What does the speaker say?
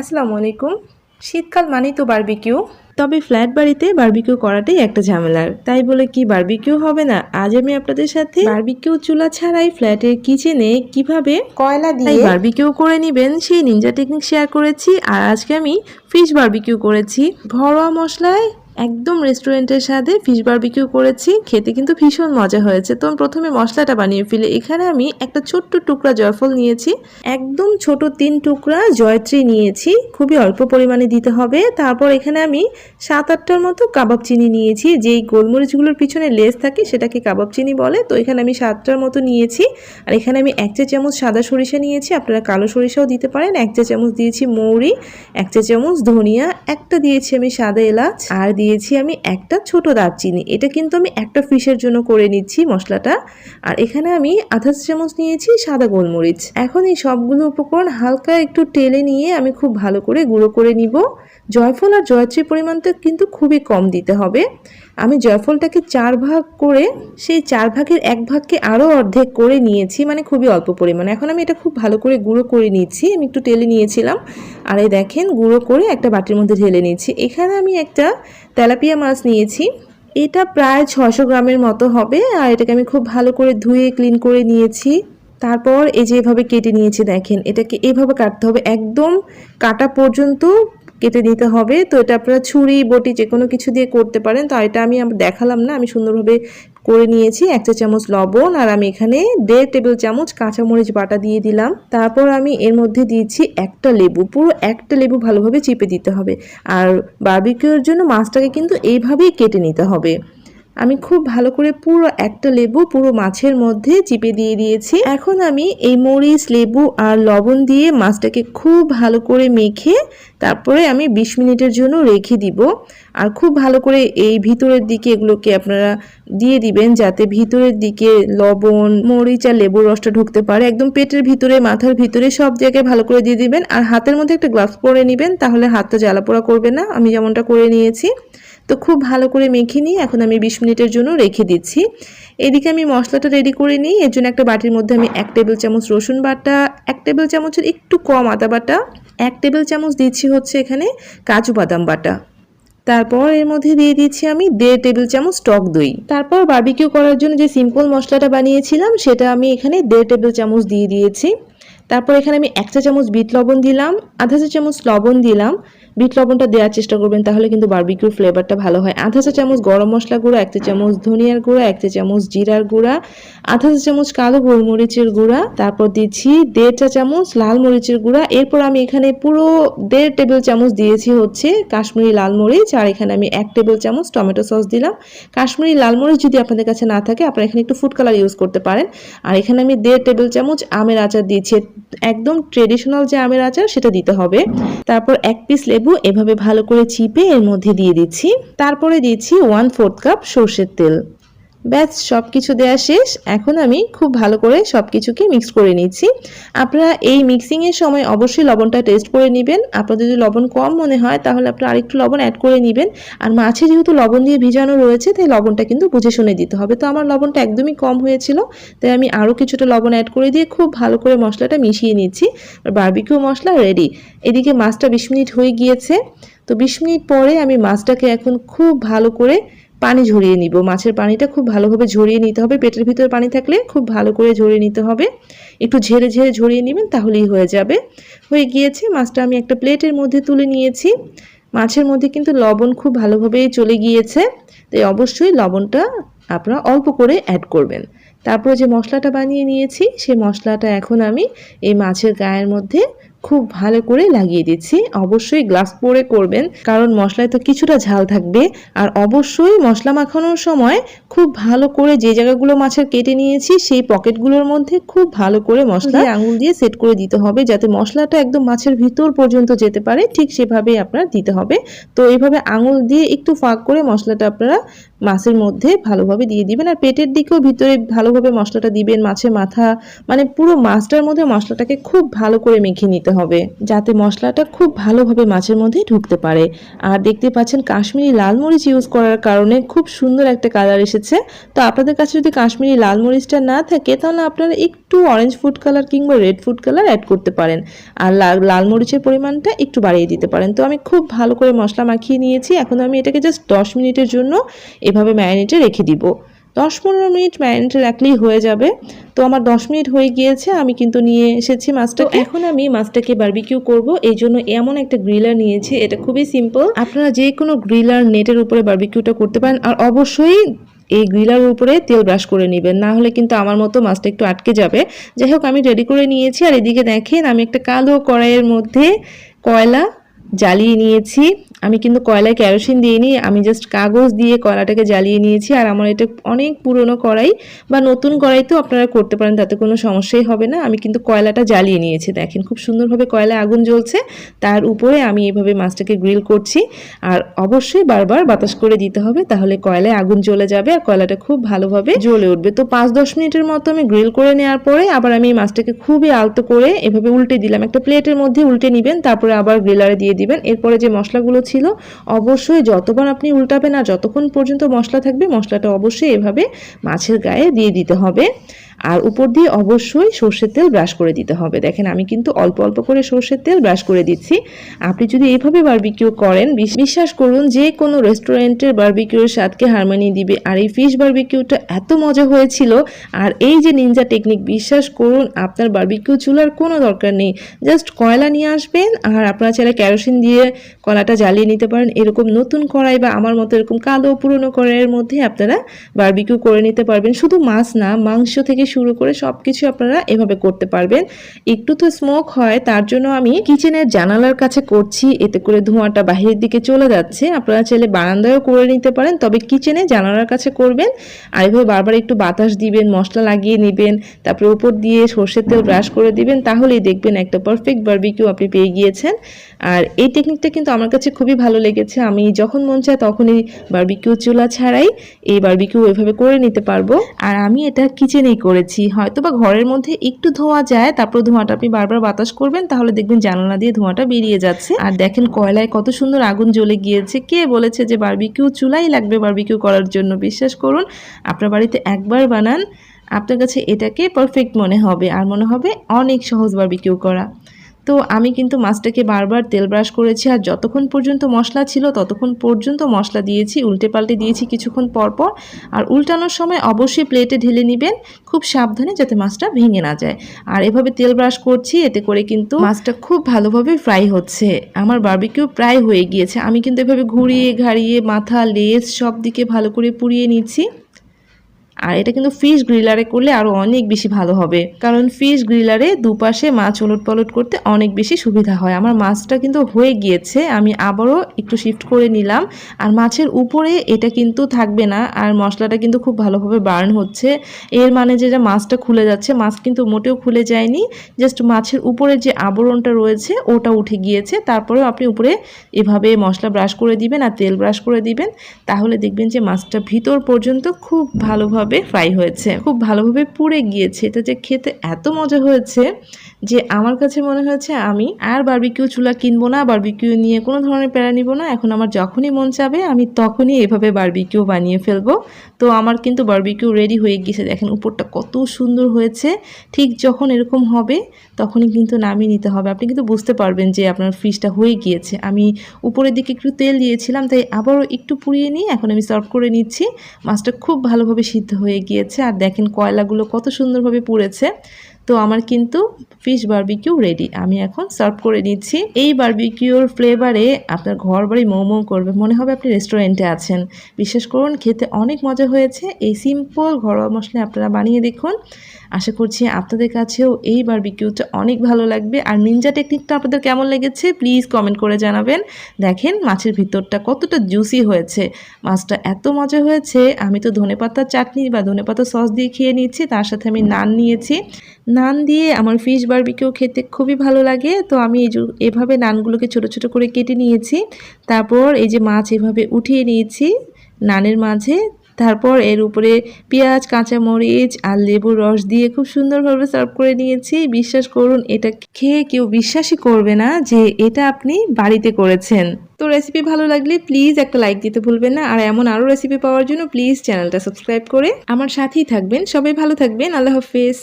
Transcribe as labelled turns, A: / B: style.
A: আসসালামু আলাইকুম। শীতকাল মানেই তো বারবিকিউ তবে ফ্ল্যাট বাড়িতে বার্বিকিউ করাটাই একটা ঝামেলার। তাই বলে কি বারবিকিউ হবে না? আজ আমি আপনাদের সাথে বারবিকিউ চুলা ছাড়াই ফ্ল্যাটের কিচেনে কীভাবে
B: কয়লা দিয়ে
A: বারবিকিউ করে নেবেন সেই নিনজা টেকনিক শেয়ার করেছি। আর আজকে আমি ফিশ বারবিকিউ করেছি। ঘরোয়া মশলায় একদম রেস্টুরেন্টের সাথে ফিশ বারবিকিউ করেছি, খেতে কিন্তু ভীষণ মজা হয়েছে। তো প্রথমে মশলাটা বানিয়ে ফেলে। এখানে আমি একটা ছোট্ট টুকরা জয়ফল নিয়েছি। একদম ছোট তিন টুকরা জয়ত্রী নিয়েছি। খুবই অল্প পরিমাণে দিতে হবে। তারপর এখানে আমি সাত আটটার মতো কাবাব চিনি নিয়েছি। যেই গোলমরিচগুলোর পিছনে লেস থাকে, সেটাকে কাবাব চিনি বলে। তো এখানে আমি সাতটার মতো নিয়েছি। আর এখানে আমি এক চা চামচ সাদা সরিষা নিয়েছি। আপনারা কালো সরিষাও দিতে পারেন। এক চা চামচ দিয়েছি মৌরি, এক চা চামচ ধনিয়া, একটা দিয়েছি আমি সাদা এলাচ। আর দিয়েছি আমি একটা ছোট দারচিনি। এটা কিন্তু আমি একটা ফিশের জন্য করে নিচ্ছি মশলাটা। আর এখানে আমি আধা চামচ নিয়েছি সাদা গোলমরিচ। এখন এই সবগুলো উপকরণ হালকা একটু টেলে নিয়ে আমি খুব ভালো করে গুঁড়ো করে নিব। জয়ফল আর জয়ত্রীর পরিমাণটা কিন্তু খুবই কম দিতে হবে। আমি জয়ফলটাকে চার ভাগ করে, সেই চার ভাগের এক ভাগকে আরও অর্ধেক করে নিয়েছি মানে খুবই অল্প পরিমাণে। এখন আমি এটা খুব ভালো করে গুঁড়ো করে নিয়েছি আমি একটু টেলে নিয়েছিলাম। আর এই দেখেন, গুঁড়ো করে একটা বাটির মধ্যে ঢেলে নিয়েছি। এখানে আমি একটা তেলাপিয়া মাছ নিয়েছি। এটা প্রায় ছশো গ্রামের মতো হবে, আর এটাকে আমি খুব ভালো করে ধুয়ে ক্লিন করে নিয়েছি। তারপর এই যে এভাবে কেটে নিয়েছি, দেখেন, এটাকে এভাবে কাটতে হবে। একদম কাটা পর্যন্ত কেটে নিতে হবে। তো এটা আপনারা ছুরি, বটি যে কোনো কিছু দিয়ে করতে পারেন। তো এটা আমি দেখালাম না, আমি সুন্দরভাবে করে নিয়েছি। এক চা চামচ লবণ আর আমি এখানে দেড় টেবিল চামচ কাঁচামরিচ বাটা দিয়ে দিলাম। তারপর আমি এর মধ্যে দিয়েছি একটা লেবু। পুরো একটা লেবু ভালোভাবে চিপে দিতে হবে। আর বার্বিকিউর জন্য মাছটাকে কিন্তু এইভাবেই কেটে নিতে হবে। আমি খুব ভালো করে পুরো একটা লেবু পুরো মাছের মধ্যে চিপে দিয়ে দিয়েছি। এখন আমি এই মরিচ, লেবু আর লবণ দিয়ে মাছটাকে খুব ভালো করে মেখে তারপরে আমি বিশ মিনিটের জন্য রেখে দিব। আর খুব ভালো করে এই ভিতরের দিকে এগুলোকে আপনারা দিয়ে দিবেন যাতে ভিতরের দিকে লবণ, মরিচ আর লেবুর রসটা ঢুকতে পারে। একদম পেটের ভিতরে, মাথার ভিতরে সব জায়গায় ভালো করে দিয়ে দিবেন। আর হাতের মধ্যে একটা গ্লাভস পরে নেবেন, তাহলে হাতটা জ্বালা পোড়া করবে না। আমি যেমনটা করে নিয়েছি। তো খুব ভালো করে মেখে নিয়ে এখন আমি বিশ মিনিটের জন্য রেখে দিচ্ছি। এদিকে আমি মশলাটা রেডি করে নিই। এর জন্য একটা বাটির মধ্যে আমি এক টেবিল চামচ রসুন বাটা, এক টেবিল চামচের একটু কম আদা বাটা, এক টেবিল চামচ দিচ্ছি হচ্ছে এখানে কাজু বাদাম বাটা। তারপর এর মধ্যে দিয়ে দিচ্ছি আমি দেড় টেবিল চামচ টক দই। তারপর বার্বিকিউ করার জন্য যে সিম্পল মশলাটা বানিয়েছিলাম, সেটা আমি এখানে দেড় টেবিল চামচ দিয়ে দিয়েছি। তারপর এখানে আমি এক চা চামচ বিট লবণ দিলাম, আধা চা চামচ লবণ দিলাম। বিট লবণটা দেওয়ার চেষ্টা করবেন, তাহলে কিন্তু বারবিকিউর ফ্লেভারটা ভালো হয়। আধা চা চামচ গরম মশলা গুঁড়া, এক চা চামচ ধনিয়ার গুঁড়া, এক চা চামচ জিরার গুঁড়া, আধা চা চামচ কালো গোলমরিচের গুঁড়া, তারপর দিচ্ছি দেড় চা চামচ লাল মরিচের গুঁড়া। এরপর আমি এখানে পুরো দেড় টেবিল চামচ দিয়েছি হচ্ছে কাশ্মীরি লাল মরিচ, আর এখানে আমি এক টেবিল চামচ টমেটো সস দিলাম। কাশ্মীরি লাল মরিচ যদি আপনাদের কাছে না থাকে, আপনারা এখানে একটু ফুড কালার ইউজ করতে পারেন। আর এখানে আমি দেড় টেবিল চামচ আমের আচার দিয়েছি। একদম ট্রেডিশনাল যে আমের আচার, সেটা দিতে হবে। তারপর এক পিস লেবু এভাবে ভালো করে চিপে এর মধ্যে দিয়ে দিচ্ছি। তারপরে দিচ্ছি ওয়ান ফোর্থ কাপ সর্ষের তেল। ব্যাস সব কিছু দেওয়া শেষ। এখন আমি খুব ভালো করে সব কিছুকে মিক্স করে নিচ্ছি। আপনারা এই মিক্সিংয়ের সময় অবশ্যই লবণটা টেস্ট করে নেবেন। আপনাদের যদি লবণ কম মনে হয়, তাহলে আপনারা আরেকটু লবণ অ্যাড করে নেবেন। আর মাছে যেহেতু লবণ দিয়ে ভিজানো রয়েছে, তাই লবণটা কিন্তু বুঝে শুনে দিতে হবে। তো আমার লবণটা একদমই কম হয়েছিল, তাই আমি আরও কিছুটা লবণ অ্যাড করে দিয়ে খুব ভালো করে মশলাটা মিশিয়ে নিচ্ছি। আর বারবিকিউ মশলা রেডি এদিকে মাছটা বিশ মিনিট হয়ে গিয়েছে। তো বিশ মিনিট পরে আমি মাছটাকে এখন খুব ভালো করে পানি ঝরিয়ে নিব। মাছের পানিটা খুব ভালোভাবে ঝরিয়ে নিতে হবে। পেটের ভিতরে পানি থাকলে খুব ভালো করে ঝরিয়ে নিতে হবে। একটু ঝেড়ে ঝেড়ে ঝরিয়ে নেবেন, তাহলেই হয়ে যাবে। হয়ে গিয়েছে, মাছটা আমি একটা প্লেটের মধ্যে তুলে নিয়েছি। মাছের মধ্যে কিন্তু লবণ খুব ভালোভাবেই চলে গিয়েছে। তাই অবশ্যই লবণটা আপনারা অল্প করে অ্যাড করবেন। তারপরে যে মশলাটা বানিয়ে নিয়েছি, সেই মশলাটা এখন আমি এই মাছের গায়ের মধ্যে খুব ভালো করে লাগিয়ে দিচ্ছি। অবশ্যই গ্লাস পরে করবেন, কারণ মশলায় তো কিছুটা ঝাল থাকবে। আর অবশ্যই মশলা মাখানোর সময় খুব ভালো করে যে জায়গাগুলো মাছের কেটে নিয়েছি, সেই পকেটগুলোর মধ্যে খুব ভালো করে মশলা আঙুল দিয়ে সেট করে দিতে হবে, যাতে মশলাটা একদম মাছের ভিতর পর্যন্ত যেতে পারে, ঠিক সেভাবেই আপনার দিতে হবে। তো এইভাবে আঙুল দিয়ে একটু ফাঁক করে মশলাটা আপনারা মাছের মধ্যে ভালোভাবে দিয়ে দিবেন। আর পেটের দিকেও ভিতরে ভালোভাবে মশলাটা দিবেন, মাছের মাথা মানে পুরো মাছটার মধ্যে মশলাটাকে খুব ভালো করে মেখে নিতে দিতে হবে, যাতে মশলাটা খুব ভালোভাবে মাছের মধ্যে ঢুকতে পারে। আর দেখতে পাচ্ছেন কাশ্মীরি লাল মরিচ ইউজ করার কারণে খুব সুন্দর একটা কালার এসেছে। তো আপনাদের কাছে যদি কাশ্মীরি লাল মরিচটা না থাকে, তাহলে আপনারা একটু অরেঞ্জ ফুড কালার কিংবা রেড ফুড কালার অ্যাড করতে পারেন। আর লাল লাল মরিচের পরিমাণটা একটু বাড়িয়ে দিতে পারেন। তো আমি খুব ভালো করে মশলা মাখিয়ে নিয়েছি। এখন আমি এটাকে জাস্ট দশ মিনিটের জন্য এভাবে ম্যারিনেটে রেখে দিব। দশ পনেরো মিনিট ম্যারিনেটে রাখলেই হয়ে যাবে। তো আমার দশ মিনিট হয়ে গিয়েছে আমি কিন্তু নিয়ে এসেছি মাছটা এখন আমি মাছটাকে বার্বিকিউ করব। এই জন্য এমন একটা গ্রিলার নিয়েছি এটা খুবই সিম্পল আপনারা যে কোনো গ্রিলার নেটের উপরে বার্বিকিউটা করতে পারেন আর অবশ্যই এই গ্রিলার উপরে তেল ব্রাশ করে নেবেন। না হলে কিন্তু আমার মতো মাছটা একটু আটকে যাবে। যাই হোক আমি রেডি করে নিয়েছি। আর এদিকে দেখেন আমি একটা কালো কড়াইয়ের মধ্যে কয়লা জ্বালিয়ে নিয়েছি। আমি কিন্তু কয়লায় কেরোসিন দিইনি, আমি জাস্ট কাগজ দিয়ে কয়লাটাকে জ্বালিয়ে নিয়েছি আর আমার এটা অনেক পুরনো কড়াই বা নতুন কড়াইতেও আপনারা করতে পারেন, তাতে কোনো সমস্যাই হবে না। আমি কিন্তু কয়লাটা জ্বালিয়ে নিয়েছি, দেখেন খুব সুন্দরভাবে কয়লায় আগুন জ্বলছে। তার উপরে আমি এভাবে মাছটাকে গ্রিল করছি আর অবশ্যই বারবার বাতাস করে দিতে হবে, তাহলে কয়লায় আগুন জ্বলে যাবে আর কয়লাটা খুব ভালোভাবে জ্বলে উঠবে। তো পাঁচ দশ মিনিটের মতো আমি গ্রিল করে নেওয়ার পরে আবার আমি এই মাছটাকে খুবই আলতো করে এভাবে উল্টে দিলাম। একটা প্লেটের মধ্যে উল্টে নেবেন, তারপরে আবার গ্রিলারে দিয়ে দিবেন। এরপরে যে মশলাগুলো ছিল, অবশ্যই যতবার আপনি উল্টাবেন আর যতক্ষণ পর্যন্ত মশলা থাকবে, মশলাটা অবশ্যই এভাবে মাছের গায়ে দিয়ে দিতে হবে। আর উপর দিয়ে অবশ্যই সর্ষের তেল ব্রাশ করে দিতে হবে। দেখেন, আমি কিন্তু অল্প অল্প করে সর্ষের তেল ব্রাশ করে দিচ্ছি। আপনি যদি এইভাবে বারবিকিউ করেন, বিশ- বিশ্বাস করুন, যে কোনো রেস্টুরেন্টের বারবিকিউর স্বাদকে হারমানি দিবে। আর এই ফিশ বার্বিকিউটা এত মজা হয়েছিল। আর এই যে নিনজা টেকনিক বিশ্বাস করুন, আপনার বারবিকিউ চুলার কোনো দরকার নেই। জাস্ট কয়লা নিয়ে আসবেন, আর আপনারা চাইলে কেরোসিন দিয়ে কলাটা জ্বালিয়ে নিতে পারেন। এরকম নতুন কড়াই বা আমার মতো এরকম কালো পুরনো কড়াইয়ের মধ্যে আপনারা বারবিকিউ করে নিতে পারবেন। শুধু মাছ না, মাংস থেকে শুরু করে সব কিছু আপনারা এভাবে করতে পারবেন। একটু তো স্মোক হয়, তার জন্য আমি কিচেনের জানালার কাছে করছি, এতে করে ধোঁয়াটা বাহিরের দিকে চলে যাচ্ছে। আপনারা চাইলে বারান্দায়ও করে নিতে পারেন, তবে কিচেনে জানালার কাছে করবেন। আর এভাবে বারবার একটু বাতাস দিবেন, মশলা লাগিয়ে নেবেন, তারপরে উপর দিয়ে সর্ষের তেল ব্রাশ করে দিবেন, তাহলেই দেখবেন একটা পারফেক্ট বারবিকিউ আপনি পেয়ে গিয়েছেন। আর এই টেকনিকটা কিন্তু আমার কাছে খুবই ভালো লেগেছে। আমি যখন মন চায় তখনই বারবিকিউ চুলা ছাড়াই এই বারবিকিউ এভাবে করে নিতে পারব। আর আমি এটা কিচেনেই করেছি। হয়তো বা ঘরের মধ্যে একটু ধোঁয়া যায়, তারপর ধোঁয়াটা আপনি বারবার বাতাস করবেন, তাহলে দেখবেন জানালা দিয়ে ধোঁয়াটা বেরিয়ে যাচ্ছে। আর দেখেন কয়লায় কত সুন্দর আগুন জ্বলে গিয়েছে। কে বলেছে যে বারবিকিউ চুলাই লাগবে বারবিকিউ করার জন্য? বিশ্বাস করুন, আপনার বাড়িতে একবার বানান, আপনার কাছে এটাকে পারফেক্ট মনে হবে। আর মনে হবে অনেক সহজ বারবিকিউ করা। তো আমি কিন্তু মাছটাকে বারবার তেল ব্রাশ করেছি আর যতক্ষণ পর্যন্ত মশলা ছিল ততক্ষণ পর্যন্ত মশলা দিয়েছি উল্টে পাল্টে দিয়েছি কিছুক্ষণ পর পর আর উল্টানোর সময় অবশ্যই প্লেটে ঢেলে নেবেন, খুব সাবধানে যাতে মাছটা ভেঙে না যায়। আর এভাবে তেল ব্রাশ করছি, এতে করে কিন্তু মাছটা খুব ভালোভাবে ফ্রাই হচ্ছে। আমার বারবিকিউ প্রায় হয়ে গিয়েছে। আমি কিন্তু এভাবে ঘুরিয়ে ঘাড়িয়ে মাথা, লেজ সব দিকে ভালো করে পুড়িয়ে নিচ্ছি। আর এটা কিন্তু ফিশ গ্রিলারে করলে আরও অনেক বেশি ভালো হবে। কারণ ফিশ গ্রিলারে দুপাশে মাছ ওলট পালট করতে অনেক বেশি সুবিধা হয়। আমার মাছটা কিন্তু হয়ে গিয়েছে, আমি আবারও একটু শিফট করে নিলাম। আর মাছের উপরে এটা কিন্তু থাকবে না, আর মশলাটা কিন্তু খুব ভালোভাবে বার্ন হচ্ছে। এর মানে যে মাছটা খুলে যাচ্ছে, মাছ কিন্তু মোটেও খুলে যায়নি। জাস্ট মাছের উপরে যে আবরণটা রয়েছে, ওটা উঠে গিয়েছে। তারপরেও আপনি উপরে এভাবে মশলা ব্রাশ করে দিবেন আর তেল ব্রাশ করে দিবেন। তাহলে দেখবেন যে মাছটা ভিতর পর্যন্ত খুব ভালোভাবে ফ্রাই হয়েছে। খুব ভালোভাবে পুড়ে গিয়েছে। এটা যে খেতে এত মজা হয়েছে যে আমার কাছে মনে হয়েছে আমি আর বারবিকিউ চুলা কিনবো না বারবিকিউ নিয়ে কোনো ধরনের প্যারা নিব না, এখন আমার যখনই মন চাবে আমি তখনই এভাবে বারবিকিউ বানিয়ে ফেলব। তো আমার কিন্তু বারবিকিউ রেডি হয়ে গিয়েছে, দেখেন উপরটা কত সুন্দর হয়েছে, ঠিক যখন এরকম হবে তখনই কিন্তু নামিয়ে নিতে হবে। আপনি কিন্তু বুঝতে পারবেন যে আপনার ফ্রিজটা হয়ে গিয়েছে। আমি উপরের দিকে একটু তেল দিয়েছিলাম, তাই আবারও একটু পুড়িয়ে নিয়ে এখন আমি সার্ভ করে নিচ্ছি। মাছটা খুব ভালোভাবে সিদ্ধ হয়ে গিয়েছে, আর দেখেন কয়লাগুলো কত সুন্দরভাবে পুড়েছে। তো আমার কিন্তু ফিশ বারবিকিউ রেডি আমি এখন সার্ভ করে নিচ্ছি। এই বারবিকিউর ফ্লেভারে আপনার ঘর বাড়ি মোমো করবে। মনে হবে আপনি রেস্টুরেন্টে আছেন। বিশেষ করুন, খেতে অনেক মজা হয়েছে। এই সিম্পল ঘরোয়া মশলা আপনারা বানিয়ে দেখুন। আশা করছি আপনাদের কাছেও এই বারবিকিউটা অনেক ভালো লাগবে। আর নিনজা টেকনিকটা আপনাদের কেমন লেগেছে প্লিজ কমেন্ট করে জানাবেন। দেখেন, মাছের ভিতরটা কতটা জুসি হয়েছে। মাছটা এত মজা হয়েছে। আমি তো ধনেপাতার চাটনি বা ধনেপাতা সস দিয়ে খেয়ে নিয়েছি। তার সাথে আমি নান নিয়েছি। নান দিয়ে আমার ফিশ বারবিকিউ খেতে খুবই ভালো লাগে। তো আমি এই এভাবে নানগুলোকে ছোট ছোট করে কেটে নিয়েছি। তারপর এই যে মাছ এভাবে উঠিয়ে নিয়েছি নানের মাঝে। তারপর এর উপরে পেঁয়াজ, কাঁচামরিচ আর লেবুর রস দিয়ে খুব সুন্দরভাবে সার্ভ করে নিয়েছি। বিশ্বাস করুন, এটা খেয়ে কেউ বিশ্বাসই করবে না যে এটা আপনি বাড়িতে করেছেন। তো রেসিপি ভালো লাগলে প্লিজ একটা লাইক দিতে ভুলবেন না। আর এমন আরও রেসিপি পাওয়ার জন্য প্লিজ চ্যানেলটা সাবস্ক্রাইব করে আমার সাথেই থাকবেন। সবাই ভালো থাকবেন। আল্লাহ হাফেজ।